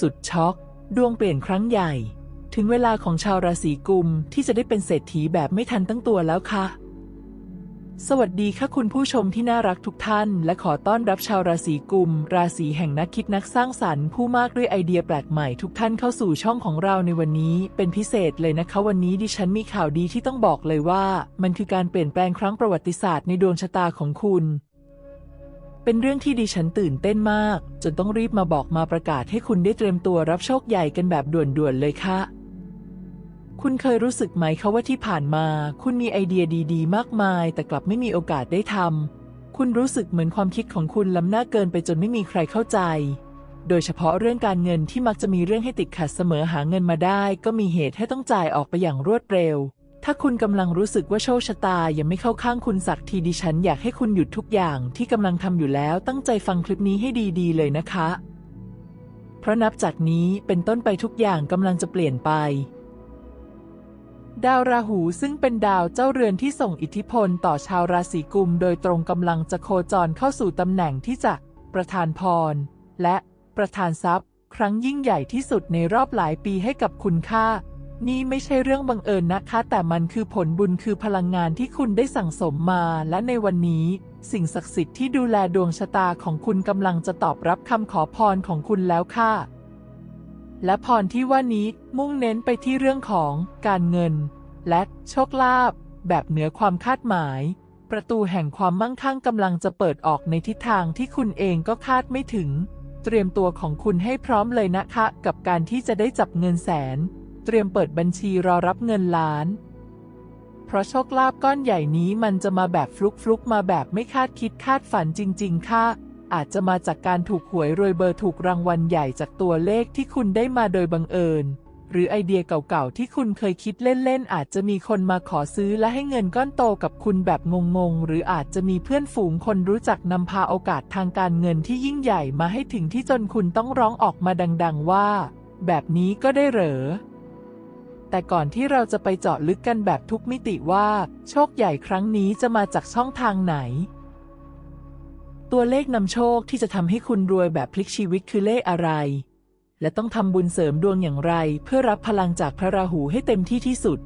สุดช็อก ดวงเปลี่ยนครั้งใหญ่ ถึงเวลาของชาวราศีกุมที่จะได้เป็นเศรษฐีแบบไม่ทันตั้งตัวแล้วค่ะ สวัสดีค่ะคุณผู้ชมที่น่ารักทุกท่าน และขอต้อนรับชาวราศีกุม ราศีแห่งนักคิดนักสร้างสรรค์ผู้มากด้วยไอเดียแปลกใหม่ทุกท่านเข้าสู่ช่องของเราในวันนี้ เป็นพิเศษเลยนะคะวันนี้ดิฉันมีข่าวดีที่ต้องบอกเลยว่า มันคือการเปลี่ยนแปลงครั้งประวัติศาสตร์ในดวงชะตาของคุณ เป็นเรื่องที่ดิฉันตื่นเต้นมาก จนต้องรีบมาบอกมาประกาศให้คุณได้เตรียมตัวรับโชคใหญ่กันแบบด่วนๆเลยค่ะ คุณเคยรู้สึกไหมคะว่าที่ผ่านมา คุณมีไอเดียดีๆ มากมาย แต่กลับไม่มีโอกาสได้ทำคุณรู้สึกเหมือนความคิดของคุณล้ำหน้าเกินไปจนไม่มีใครเข้าใจ โดยเฉพาะเรื่องการเงินที่มักจะมีเรื่องให้ติดขัดเสมอหาเงินมาได้ ก็มีเหตุให้ต้องจ่ายออกไปอย่างรวดเร็ว ถ้าคุณกำลังรู้สึกว่าโชคชะตายังไม่เข้าข้างคุณสักทีดิฉันอยากให้คุณหยุดทุกอย่างที่กำลังทำอยู่แล้วตั้งใจฟังคลิปนี้ให้ดีๆเลยนะคะ เพราะนับจากนี้เป็นต้นไปทุกอย่างกำลังจะเปลี่ยนไป ดาวราหูซึ่งเป็นดาวเจ้าเรือนที่ส่งอิทธิพลต่อชาวราศีกุม โดยตรงกำลังจะโคจรเข้าสู่ตำแหน่งที่จะประทานพร และประทานทรัพย์ ครั้งยิ่งใหญ่ที่สุดในรอบหลายปีให้กับคุณค่า นี่ไม่ใช่เรื่องบังเอิญนะคะ แต่มันคือผลบุญคือพลังงานที่คุณได้สั่งสมมา และในวันนี้ สิ่งศักดิ์สิทธิ์ที่ดูแลดวงชะตาของคุณกำลังจะตอบรับคำขอพรของคุณแล้วค่ะ และพรที่ว่านี้มุ่งเน้นไปที่เรื่องของการเงิน และโชคลาภแบบเหนือความคาดหมาย ประตูแห่งความมั่งคั่งกำลังจะเปิดออกในทิศทางที่คุณเองก็คาดไม่ถึง เตรียมตัวของคุณให้พร้อมเลยนะคะ กับการที่จะได้จับเงินแสน เตรียมเปิดบัญชีรอรับเงินล้าน เพราะโชคลาภก้อนใหญ่นี้มันจะมาแบบฟลุกฟลุกมาแบบไม่คาดคิดคาดฝันจริง ๆ ค่ะ อาจจะมาจากการถูกหวยรวยเบอร์ถูกรางวัลใหญ่จากตัวเลขที่คุณได้มาโดยบังเอิญ หรือไอเดียเก่าๆที่คุณเคยคิดเล่นๆอาจจะมีคนมาขอซื้อและให้เงินก้อนโตกับคุณแบบงงๆ หรืออาจจะมีเพื่อนฝูงคนรู้จักนำพาโอกาสทางการเงินที่ยิ่งใหญ่มาให้ถึงที่จนคุณต้องร้องออกมาดัง ๆ ว่า แบบนี้ก็ได้เหรอ แต่ก่อนที่เราจะไปเจาะลึกกันแบบทุกมิติว่า โชคใหญ่ครั้งนี้จะมาจากช่องทางไหน ตัวเลขนำโชคที่จะทำให้คุณรวยแบบพลิกชีวิตคือเลขอะไร และต้องทำบุญเสริมดวงอย่างไร เพื่อรับพลังจากพระราหูให้เต็มที่ที่สุด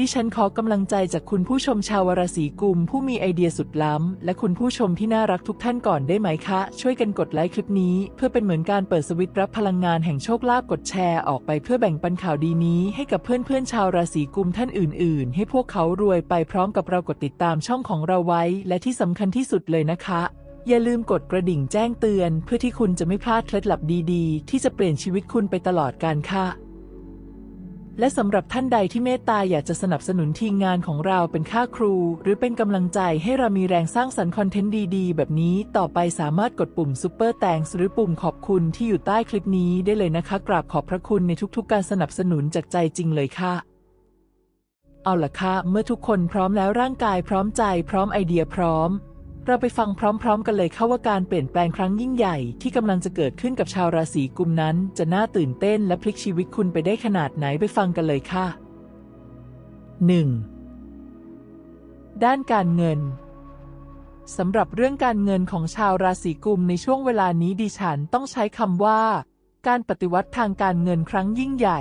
ดิฉันขอกำลังใจจากคุณผู้ชมชาวราศีกุม ผู้มีไอเดียสุดล้ำ และคุณผู้ชมที่น่ารักทุกท่านก่อนได้ไหมคะ ช่วยกันกดไลค์คลิปนี้ เพื่อเป็นเหมือนการเปิดสวิตช์รับพลังงานแห่งโชคลาภกดแชร์ออกไปเพื่อแบ่งปันข่าวดีนี้ ให้กับเพื่อนๆชาวราศีกุมท่านอื่น ๆ ให้พวกเขารวยไปพร้อมกับเรากดติดตามช่องของเราไว้ และที่สำคัญที่สุดเลยนะคะ อย่าลืมกดกระดิ่งแจ้งเตือน เพื่อที่คุณจะไม่พลาดเคล็ดลับดี ๆ ที่จะเปลี่ยนชีวิตคุณไปตลอดกาลค่ะ และสำหรับท่านใดที่เมตตาอยากจะสนับสนุนทีมงานของเราเป็นค่าครู หรือเป็นกำลังใจให้เรามีแรงสร้างสรรค์คอนเทนต์ดีๆ แบบนี้ต่อไปสามารถกดปุ่ม Super Thanks หรือปุ่มขอบคุณที่อยู่ใต้คลิปนี้ได้เลยนะคะ กราบขอบพระคุณในทุกๆ การสนับสนุนจากใจจริงเลยค่ะ เอาล่ะค่ะเมื่อทุกคนพร้อมแล้วร่างกายพร้อมใจพร้อมไอเดียพร้อม เราไปฟังพร้อมๆ กันเลยค่ะว่าการเปลี่ยนแปลงครั้งยิ่งใหญ่ที่กำลังจะเกิดขึ้นกับชาวราศีกุมนั้น จะน่าตื่นเต้นและพลิกชีวิตคุณไปได้ขนาดไหนไปฟังกันเลยค่ะ 1. ด้านการเงินสำหรับเรื่องการเงินของชาวราศีกุมในช่วงเวลานี้ดิฉันต้องใช้คำว่า การปฏิวัติทางการเงินครั้งยิ่งใหญ่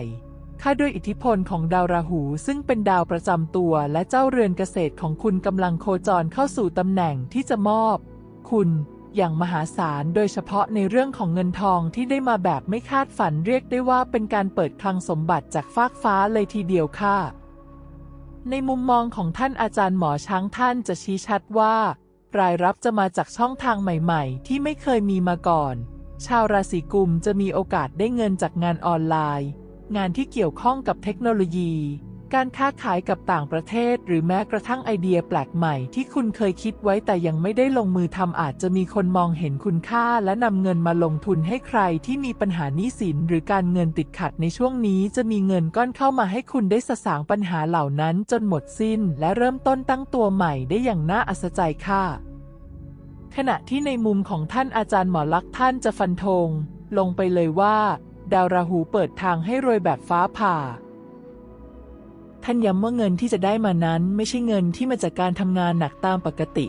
ค่าด้วยอิทธิพลของดาวราหูซึ่งเป็นดาวประจำตัวและเจ้าเรือนเกษตรของคุณกำลังโคจรเข้าสู่ตำแหน่งที่จะมอบ คุณอย่างมหาศาลโดยเฉพาะในเรื่องของเงินทองที่ได้มาแบบไม่คาดฝันเรียกได้ว่าเป็นการเปิดคลังสมบัติจากฟากฟ้าเลยทีเดียวค่ะ ในมุมมองของท่านอาจารย์หมอช้างท่านจะชี้ชัดว่า รายรับจะมาจากช่องทางใหม่ๆ ที่ไม่เคยมีมาก่อน ชาวราศีกุมจะมีโอกาสได้เงินจากงานออนไลน์ งานที่เกี่ยวข้องกับเทคโนโลยี การค้าขายกับต่างประเทศ หรือแม้กระทั่งไอเดียแปลกใหม่ที่คุณเคยคิดไว้แต่ยังไม่ได้ลงมือทำอาจจะมีคนมองเห็นคุณค่า และนำเงินมาลงทุนให้ใครที่มีปัญหาหนี้สิน หรือการเงินติดขัดในช่วงนี้จะมีเงินก้อนเข้ามาให้คุณได้สสางปัญหาเหล่านั้นจนหมดสิ้น และเริ่มต้นตั้งตัวใหม่ได้อย่างน่าอัศจรรย์ค่ะขณะที่ในมุมของท่านอาจารย์หมอลักษ์ท่านจะฟันธงลงไปเลยว่า ดาวราหูเปิดทางให้รวยแบบฟ้าผ่า ท่านย้ำว่าเงินที่จะได้มานั้นไม่ใช่เงินที่มาจากการทำงานหนักตามปกติ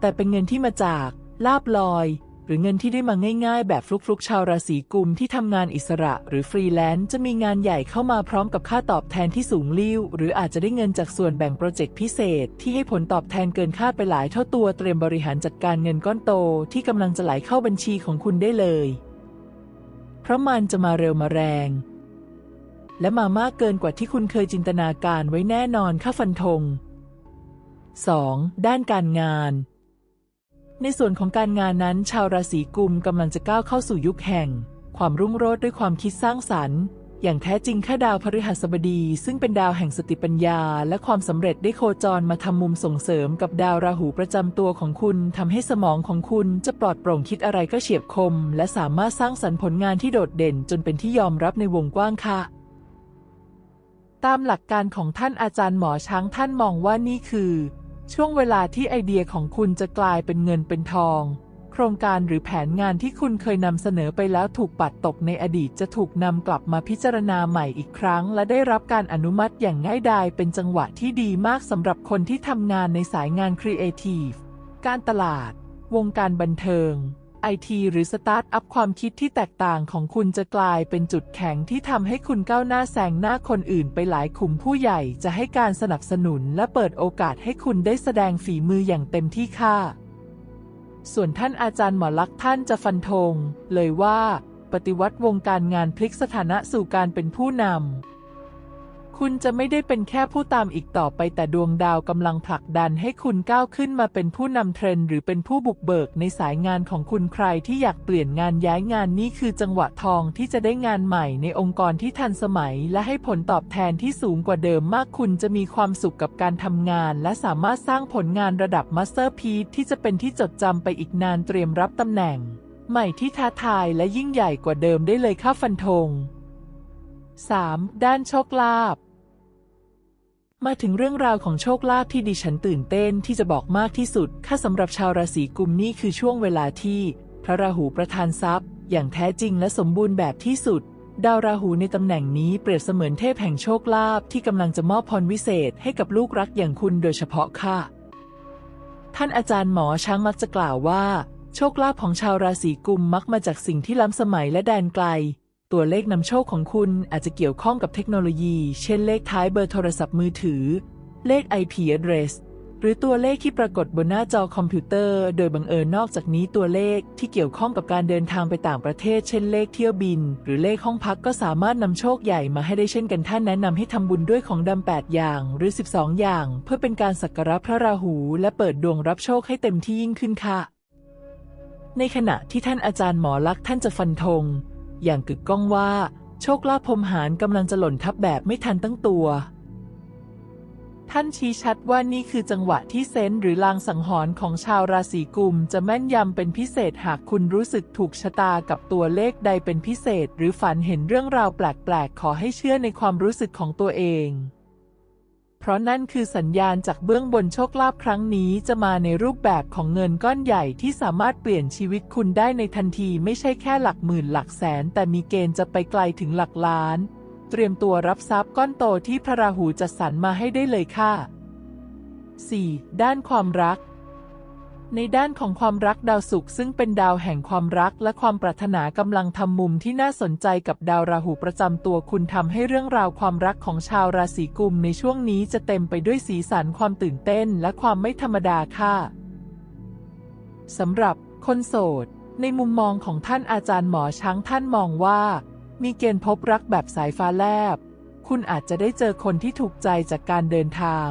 แต่เป็นเงินที่มาจากลาบลอย หรือเงินที่ได้มาง่าย ๆ แบบฟลุกๆ ชาวราศีกุมที่ทำงานอิสระหรือฟรีแลนซ์จะมีงานใหญ่เข้ามาพร้อมกับค่าตอบแทนที่สูงลิ่วหรืออาจจะได้เงินจากส่วนแบ่งโปรเจกต์พิเศษ ที่ให้ผลตอบแทนเกินคาดไปหลายเท่าตัวเตรียมบริหารจัดการเงินก้อนโต ที่กำลังจะไหลเข้าบัญชีของคุณได้เลย เพราะมันจะมาเร็วมาแรง และมามากเกินกว่าที่คุณเคยจินตนาการไว้แน่นอนค่าฟันธง 2. ด้านการงาน ในส่วนของการงานนั้น ชาวราศีกุมกำลังจะก้าวเข้าสู่ยุคแห่ง ความรุ่งโรจน์ด้วยความคิดสร้างสรรค์ อย่างแท้จริงข้าดาวพฤหัสบดี ซึ่งเป็นดาวแห่งสติปัญญา และความสำเร็จได้โคจรมาทำมุมส่งเสริมกับดาวราหูประจำตัวของคุณทำให้สมองของคุณจะปลอดโปร่งคิดอะไรก็เฉียบคม และสามารถสร้างสรรค์ผลงานที่โดดเด่นจนเป็นที่ยอมรับในวงกว้างค่ะตามหลักการของท่านอาจารย์หมอช้างท่านมองว่านี่คือ ช่วงเวลาที่ไอเดียของคุณจะกลายเป็นเงินเป็นทอง โครงการหรือแผนงานที่คุณเคยนำเสนอไปแล้วถูกปัดตกในอดีตจะถูกนำกลับมาพิจารณาใหม่อีกครั้ง และได้รับการอนุมัติอย่างง่ายดายเป็นจังหวะที่ดีมากสำหรับคนที่ทำงานในสายงานครีเอทีฟการตลาด วงการบันเทิงไอทีหรือสตาร์ทอัพความคิดที่แตกต่างของคุณจะกลายเป็นจุดแข็งที่ทำให้คุณก้าวหน้าแซงหน้าคนอื่นไปหลายขุมผู้ใหญ่จะให้การสนับสนุนและเปิดโอกาสให้คุณได้แสดงฝีมืออย่างเต็มที่ค่ะ ส่วนท่านอาจารย์หมอลักษณ์ท่านจะฟันธงเลยว่า ปฏิวัติวงการงานพลิกสถานะสู่การเป็นผู้นำ คุณจะไม่ได้เป็นแค่ผู้ตามอีกต่อไปแต่ดวงดาวกำลังผลักดันให้คุณก้าวขึ้นมาเป็นผู้นำเทรนด์หรือเป็นผู้บุกเบิกในสายงานของคุณใครที่อยากเปลี่ยนงานย้ายงานนี่คือจังหวะทองที่จะได้งานใหม่ในองค์กรที่ทันสมัย และให้ผลตอบแทนที่สูงกว่าเดิมมากคุณจะมีความสุขกับการทำงาน และสามารถสร้างผลงานระดับมาสเตอร์พีซที่จะเป็นที่จดจำไปอีกนานเตรียมรับตำแหน่ง ใหม่ที่ท้าทายและยิ่งใหญ่กว่าเดิมได้เลยค่าฟันธง 3. ด้านโชคลาภ มาถึงเรื่องราวของโชคลาภที่ดิฉันตื่นเต้นที่จะบอกมากที่สุด ค่าสำหรับชาวราศีกุมนี่คือช่วงเวลาที่ พระราหูประทานทรัพย์ อย่างแท้จริงและสมบูรณ์แบบที่สุด ดาวราหูในตำแหน่งนี้เปรียบเสมือนเทพแห่งโชคลาภที่กำลังจะมอบพรวิเศษให้กับลูกรักอย่างคุณโดยเฉพาะค่ะ ท่านอาจารย์หมอช้างมักจะกล่าวว่า โชคลาภของชาวราศีกุมมักมาจากสิ่งที่ล้ำสมัยและแดนไกล ตัวเลขนำโชคของคุณอาจจะเกี่ยวข้องกับเทคโนโลยี เช่นเลขท้ายเบอร์โทรศัพท์มือถือ เลข IP address หรือตัวเลขที่ปรากฏบนหน้าจอคอมพิวเตอร์ โดยบังเอิญนอกจากนี้ตัวเลขที่เกี่ยวข้องกับการเดินทางไปต่างประเทศ เช่นเลขเที่ยวบิน หรือเลขห้องพักก็สามารถนำโชคใหญ่มาให้ได้เช่นกันท่านแนะนำให้ทำบุญด้วยของดำ8อย่างหรือ 12 อย่าง เพื่อเป็นการสักการะพระราหู และเปิดดวงรับโชคให้เต็มที่ยิ่งขึ้นค่ะ ในขณะที่ท่านอาจารย์หมอลักษณ์ท่านจะฟันธง อย่างกึกก้องว่า โชคลาภพมหารกำลังจะหล่นทับแบบไม่ทันตั้งตัว ท่านชี้ชัดว่านี่คือจังหวะที่เซนส์หรือลางสังหรณ์ของชาวราศีกุม จะแม่นยำเป็นพิเศษหากคุณรู้สึกถูกชะตากับตัวเลขใดเป็นพิเศษ หรือฝันเห็นเรื่องราวแปลกๆ ขอให้เชื่อในความรู้สึกของตัวเอง เพราะนั่นคือสัญญาณจากเบื้องบนโชคลาภครั้งนี้จะมาในรูปแบบของเงินก้อนใหญ่ที่สามารถเปลี่ยนชีวิตคุณได้ในทันทีไม่ใช่แค่หลักหมื่นหลักแสน แต่มีเกณฑ์จะไปไกลถึงหลักล้าน เตรียมตัวรับทรัพย์ก้อนโตที่พระราหูจัดสรรมาให้ได้เลยค่ะ 4. ด้านความรัก ในด้านของความรักดาวศุกร์ซึ่งเป็นดาวแห่งความรักและความปรารถนากำลังทำมุมที่น่าสนใจกับดาวราหูประจำตัวคุณทำให้เรื่องราวความรักของชาวราศีกุมในช่วงนี้จะเต็มไปด้วยสีสันความตื่นเต้นและความไม่ธรรมดาค่ะสำหรับคนโสด ในมุมมองของท่านอาจารย์หมอช้างท่านมองว่า มีเกณฑ์พบรักแบบสายฟ้าแลบ คุณอาจจะได้เจอคนที่ถูกใจจากการเดินทาง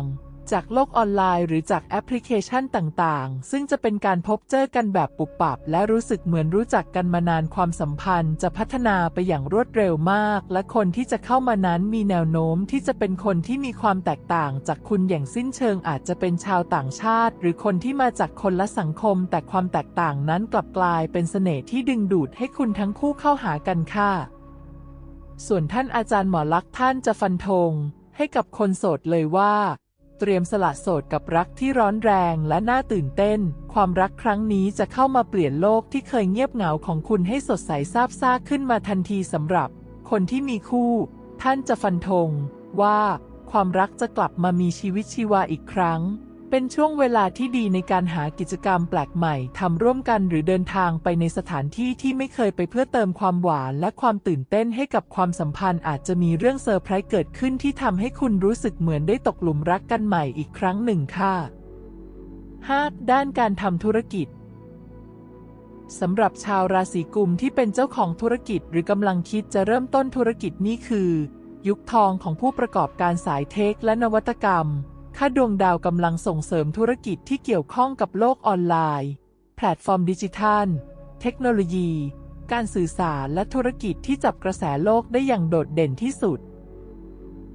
จากโลกออนไลน์หรือจากแอปพลิเคชันต่างๆ ซึ่งจะเป็นการพบเจอกันแบบปุบปับ และรู้สึกเหมือนรู้จักกันมานานความสัมพันธ์จะพัฒนาไปอย่างรวดเร็วมาก และคนที่จะเข้ามานั้นมีแนวโน้มที่จะเป็นคนที่มีความแตกต่างจากคุณอย่างสิ้นเชิงอาจจะเป็นชาวต่างชาติ หรือคนที่มาจากคนละสังคม แต่ความแตกต่างนั้นกลับกลายเป็นเสน่ห์ที่ดึงดูดให้คุณทั้งคู่เข้าหากันค่ะ ส่วนท่านอาจารย์หมอลักษ์ท่านจะฟันธงให้กับคนโสดเลยว่า เตรียมสละโสดกับรักที่ร้อนแรงและน่าตื่นเต้น ความรักครั้งนี้จะเข้ามาเปลี่ยนโลกที่เคยเงียบเหงาของคุณให้สดใสซาบซ่าขึ้นมาทันทีสำหรับ คนที่มีคู่ ท่านจะฟันธงว่า ความรักจะกลับมามีชีวิตชีวาอีกครั้ง เป็นช่วงเวลาที่ดีในการหากิจกรรมแปลกใหม่ทำร่วมกันหรือเดินทางไปในสถานที่ที่ไม่เคยไปเพื่อเติมความหวานและความตื่นเต้นให้กับความสัมพันธ์อาจจะมีเรื่องเซอร์ไพรส์เกิดขึ้นที่ทำให้คุณรู้สึกเหมือนได้ตกหลุมรักกันใหม่อีกครั้งหนึ่งค่ะ 5. ด้านการทำธุรกิจสำหรับชาวราศีกุมที่เป็นเจ้าของธุรกิจหรือกำลังคิดจะเริ่มต้นธุรกิจนี่คือ ยุคทองของผู้ประกอบการสายเทคและนวัตกรรม ค่าดวงดาวกำลังส่งเสริมธุรกิจที่เกี่ยวข้องกับโลกออนไลน์ แพลตฟอร์มดิจิทัล เทคโนโลยี การสื่อสารและธุรกิจที่จับกระแสโลกได้อย่างโดดเด่นที่สุด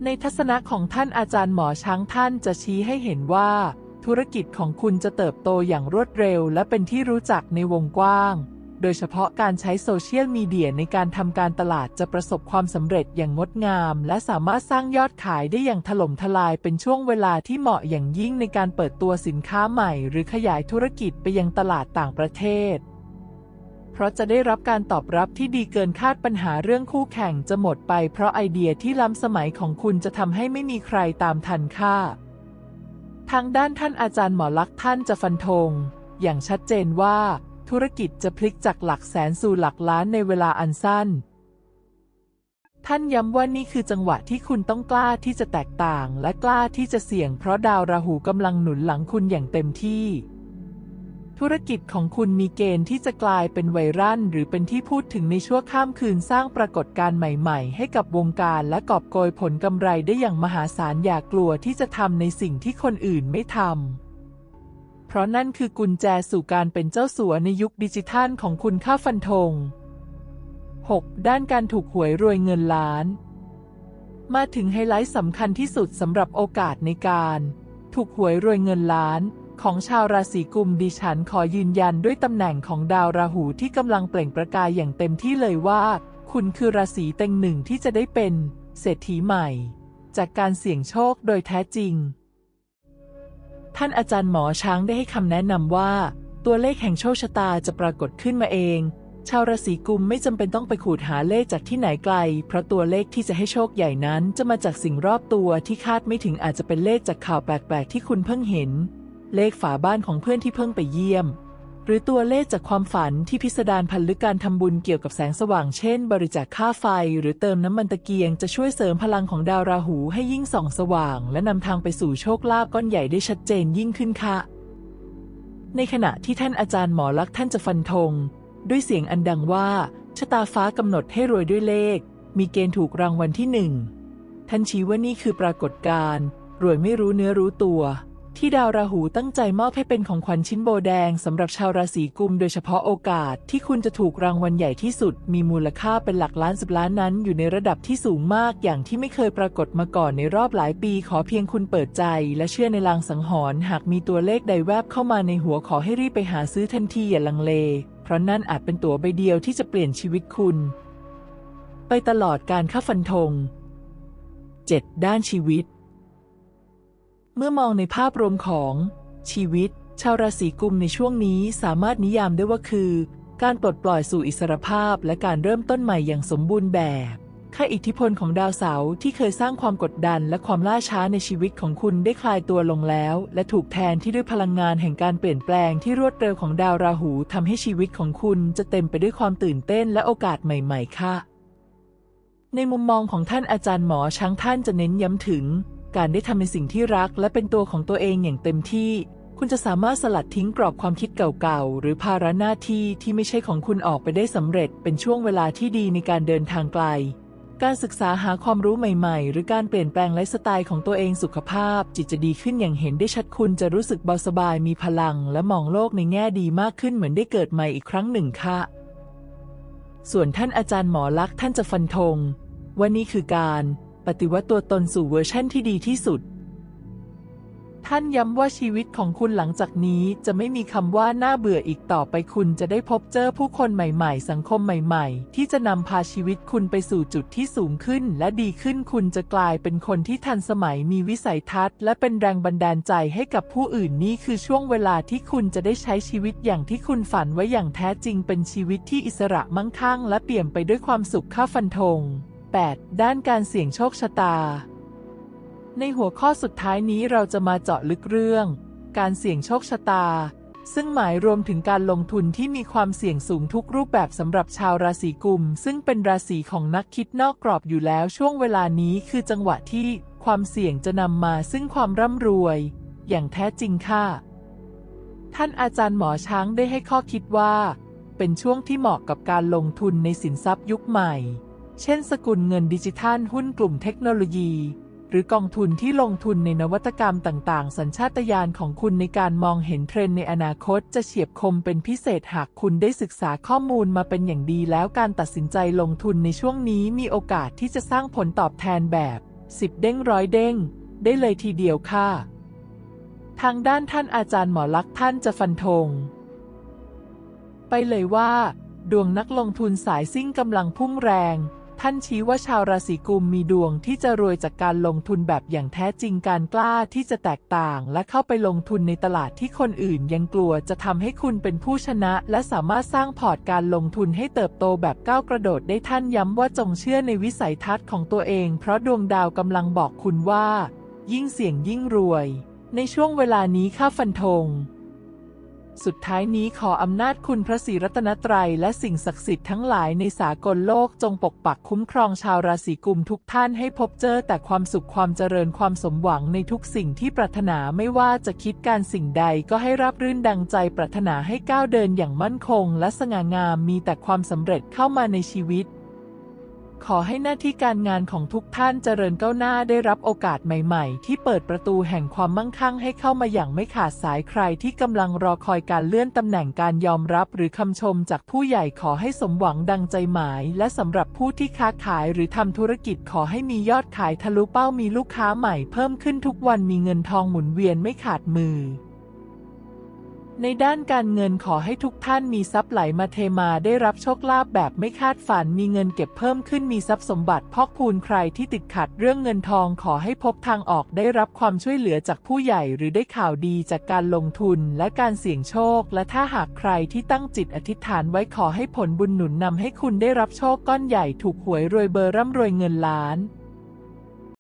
ในทัศนะของท่านอาจารย์หมอช้างท่านจะชี้ให้เห็นว่า ธุรกิจของคุณจะเติบโตอย่างรวดเร็ว และเป็นที่รู้จักในวงกว้าง โดยเฉพาะการใช้โซเชียลมีเดียในการทำการตลาดจะประสบความสำเร็จอย่างงดงาม และสามารถสร้างยอดขายได้อย่างถล่มทลายเป็นช่วงเวลาที่เหมาะอย่างยิ่งในการเปิดตัวสินค้าใหม่ หรือขยายธุรกิจไปยังตลาดต่างประเทศ เพราะจะได้รับการตอบรับที่ดีเกินคาดปัญหาเรื่องคู่แข่งจะหมดไป เพราะไอเดียที่ล้ำสมัยของคุณจะทำให้ไม่มีใครตามทันค่าทางด้านท่านอาจารย์หมอลักษณ์ท่านจะฟันธงอย่างชัดเจนว่า ธุรกิจจะพลิกจากหลักแสนสู่หลักล้านในเวลาอันสั้น ท่านย้ำว่านี่คือจังหวะที่คุณต้องกล้าที่จะแตกต่างและกล้าที่จะเสี่ยง เพราะดาวราหูกำลังหนุนหลังคุณอย่างเต็มที่ ธุรกิจของคุณมีเกณฑ์ที่จะกลายเป็นไวรัลหรือเป็นที่พูดถึงในชั่วข้ามคืนสร้างปรากฏการณ์ใหม่ๆ ให้กับวงการและกอบโกยผลกำไรได้อย่างมหาศาลอย่ากลัวที่จะทำในสิ่งที่คนอื่นไม่ทำ เพราะนั่นคือกุญแจสู่การเป็นเจ้าสัวในยุคดิจิทัลของคุณค่าฟันธง 6. ด้านการถูกหวยรวยเงินล้าน มาถึงไฮไลท์สำคัญที่สุดสำหรับโอกาสในการ ถูกหวยรวยเงินล้าน ของชาวราศีกุมดิฉันขอยืนยันด้วยตำแหน่งของดาวราหูที่กำลังเปล่งประกายอย่างเต็มที่เลยว่า คุณคือราศีเต็งหนึ่งที่จะได้เป็น เศรษฐีใหม่ จากการเสี่ยงโชคโดยแท้จริง ท่านอาจารย์หมอช้างได้ให้คำแนะนำว่า ตัวเลขแห่งโชคชะตาจะปรากฏขึ้นมาเอง ชาวราศีกุมไม่จำเป็นต้องไปขูดหาเลขจากที่ไหนไกล เพราะตัวเลขที่จะให้โชคใหญ่นั้นจะมาจากสิ่งรอบตัวที่คาดไม่ถึงอาจจะเป็นเลขจากข่าวแปลกๆที่คุณเพิ่งเห็น เลขฝาบ้านของเพื่อนที่เพิ่งไปเยี่ยม หรือตัวเลขจากความฝันที่พิสดารพันลึกการทำบุญเกี่ยวกับแสงสว่างเช่น บริจาคค่าไฟ หรือเติมน้ำมันตะเกียง จะช่วยเสริมพลังของดาวราหูให้ยิ่งส่องสว่าง และนำทางไปสู่โชคลาภก้อนใหญ่ได้ชัดเจนยิ่งขึ้นค่ะ ในขณะที่ท่านอาจารย์หมอลักษณ์ท่านจะฟันธง ด้วยเสียงอันดังว่าชะตาฟ้ากำหนดให้รวยด้วยเลข มีเกณฑ์ถูกรางวัลที่หนึ่งท่านชี้ว่านี่คือปรากฏการณ์รวยไม่รู้เนื้อรู้ตัว ที่ดาวราหูตั้งใจมอบให้เป็นของขวัญชิ้นโบแดงสำหรับชาวราศีกุมโดยเฉพาะโอกาสที่คุณจะถูกรางวัลใหญ่ที่สุด มีมูลค่าเป็นหลักล้านสิบล้านนั้น อยู่ในระดับที่สูงมากอย่างที่ไม่เคยปรากฏมาก่อนในรอบหลายปี ขอเพียงคุณเปิดใจ และเชื่อในลางสังหรณ์หากมีตัวเลขใดแวบเข้ามาในหัวขอให้รีบไปหาซื้อทันทีอย่าลังเล เพราะนั่นอาจเป็นตั๋วใบเดียวที่จะเปลี่ยนชีวิตคุณ ไปตลอดการค่าฟันธง 7. ด้านชีวิต เมื่อมองในภาพรวมของชีวิต ชาวราศีกุมในช่วงนี้สามารถนิยามได้ว่าคือ การปลดปล่อยสู่อิสรภาพ และการเริ่มต้นใหม่อย่างสมบูรณ์แบบค่าอิทธิพลของดาวเสาร์ที่เคยสร้างความกดดันและความล่าช้าในชีวิตของคุณได้คลายตัวลงแล้ว และถูกแทนที่ด้วยพลังงานแห่งการเปลี่ยนแปลงที่รวดเร็วของดาวราหูทำให้ชีวิตของคุณจะเต็มไปด้วยความตื่นเต้นและโอกาสใหม่ ๆ ค่ะ ในมุมมองของท่านอาจารย์หมอช้างท่านจะเน้นย้ำถึง การได้ทำในสิ่งที่รักและเป็นตัวของตัวเองอย่างเต็มที่ คุณจะสามารถสลัดทิ้งกรอบความคิดเก่าๆ หรือภาระหน้าที่ที่ไม่ใช่ของคุณออกไปได้สำเร็จ เป็นช่วงเวลาที่ดีในการเดินทางไกล การศึกษาหาความรู้ใหม่ๆ หรือการเปลี่ยนแปลงไลฟ์สไตล์ของตัวเองสุขภาพ จิตจะดีขึ้นอย่างเห็นได้ชัดคุณจะรู้สึกเบาสบายมีพลัง และมองโลกในแง่ดีมากขึ้นเหมือนได้เกิดใหม่อีกครั้งหนึ่งค่ะ ส่วนท่านอาจารย์หมอลักษณ์ท่านจะฟันธงว่านี่คือการ ปฏิวัติตัวตนสู่เวอร์ชั่นที่ดีที่สุด ท่านย้ำว่าชีวิตของคุณหลังจากนี้จะไม่มีคำว่าน่าเบื่ออีกต่อไปคุณจะได้พบเจอผู้คนใหม่ๆ สังคมใหม่ๆ ที่จะนำพาชีวิตคุณไปสู่จุดที่สูงขึ้น และดีขึ้นคุณจะกลายเป็นคนที่ทันสมัยมีวิสัยทัศน์ และเป็นแรงบันดาลใจให้กับผู้อื่นนี่คือช่วงเวลาที่คุณจะได้ใช้ชีวิตอย่างที่คุณฝันไว้อย่างแท้จริงเป็นชีวิตที่อิสระมั่งคั่ง และเปี่ยมไปด้วยความสุขข้าฟันธง 8. ด้านการเสี่ยงโชคชะตา ในหัวข้อสุดท้ายนี้เราจะมาเจาะลึกเรื่อง การเสี่ยงโชคชะตา ซึ่งหมายรวมถึงการลงทุนที่มีความเสี่ยงสูงทุกรูปแบบสำหรับชาวราศีกุม ซึ่งเป็นราศีของนักคิดนอกกรอบอยู่แล้วช่วงเวลานี้คือจังหวะที่ความเสี่ยงจะนำมาซึ่งความร่ำรวย อย่างแท้จริงค่ะ ท่านอาจารย์หมอช้างได้ให้ข้อคิดว่า เป็นช่วงที่เหมาะกับการลงทุนในสินทรัพย์ยุคใหม่ เช่นสกุลเงินดิจิทัลหุ้นกลุ่มเทคโนโลยี หรือกองทุนที่ลงทุนในนวัตกรรมต่าง ๆ สัญชาตญาณของคุณในการมองเห็นเทรนด์ในอนาคตจะเฉียบคมเป็นพิเศษหากคุณได้ศึกษาข้อมูลมาเป็นอย่างดีแล้วการตัดสินใจลงทุนในช่วงนี้มีโอกาสที่จะสร้างผลตอบแทนแบบ10เด้งร้อยเด้ง ได้เลยทีเดียวค่ะ ทางด้านท่านอาจารย์หมอลักษณ์ท่านจะฟันธง ไปเลยว่า ดวงนักลงทุนสายซิ่งกำลังพุ่งแรง ท่านชี้ว่าชาวราศีกุมมีดวงที่จะรวยจากการลงทุนแบบอย่างแท้จริงการกล้าที่จะแตกต่าง และเข้าไปลงทุนในตลาดที่คนอื่นยังกลัวจะทำให้คุณเป็นผู้ชนะ และสามารถสร้างพอร์ตการลงทุนให้เติบโตแบบก้าวกระโดดได้ท่านย้ำว่าจงเชื่อในวิสัยทัศน์ของตัวเอง เพราะดวงดาวกำลังบอกคุณว่า ยิ่งเสี่ยงยิ่งรวย ในช่วงเวลานี้ข้าฟันธง สุดท้ายนี้ขออำนาจคุณพระศรีรัตนตรัยและสิ่งศักดิ์สิทธิ์ทั้งหลายในสากลโลกจงปกปักคุ้มครองชาวราศีกุมทุกท่านให้พบเจอแต่ความสุขความเจริญความสมหวังในทุกสิ่งที่ปรารถนาไม่ว่าจะคิดการสิ่งใดก็ให้รับรื่นดังใจปรารถนาให้ก้าวเดินอย่างมั่นคงและสง่างามมีแต่ความสำเร็จเข้ามาในชีวิต ขอให้หน้าที่การงานของทุกท่านเจริญก้าวหน้าได้รับโอกาสใหม่ ๆ ที่เปิดประตูแห่งความมั่งคั่งให้เข้ามาอย่างไม่ขาดสายใครที่กำลังรอคอยการเลื่อนตำแหน่งการยอมรับ หรือคำชมจากผู้ใหญ่ขอให้สมหวังดังใจหมาย และสำหรับผู้ที่ค้าขายหรือทำธุรกิจขอให้มียอดขายทะลุเป้ามีลูกค้าใหม่เพิ่มขึ้นทุกวันมีเงินทองหมุนเวียนไม่ขาดมือ ในด้านการเงินขอให้ทุกท่านมีทรัพย์ไหลมาเทมาได้รับโชคลาภแบบไม่คาดฝันมีเงินเก็บเพิ่มขึ้นมีทรัพย์สมบัติพอกพูนใครที่ติดขัดเรื่องเงินทองขอให้พบทางออกได้รับความช่วยเหลือจากผู้ใหญ่หรือได้ข่าวดีจากการลงทุนและการเสี่ยงโชค และถ้าหากใครที่ตั้งจิตอธิษฐานไว้ขอให้ผลบุญหนุนนำให้คุณได้รับโชคก้อนใหญ่ถูกหวยรวยเบอร์ร่ำรวยเงินล้าน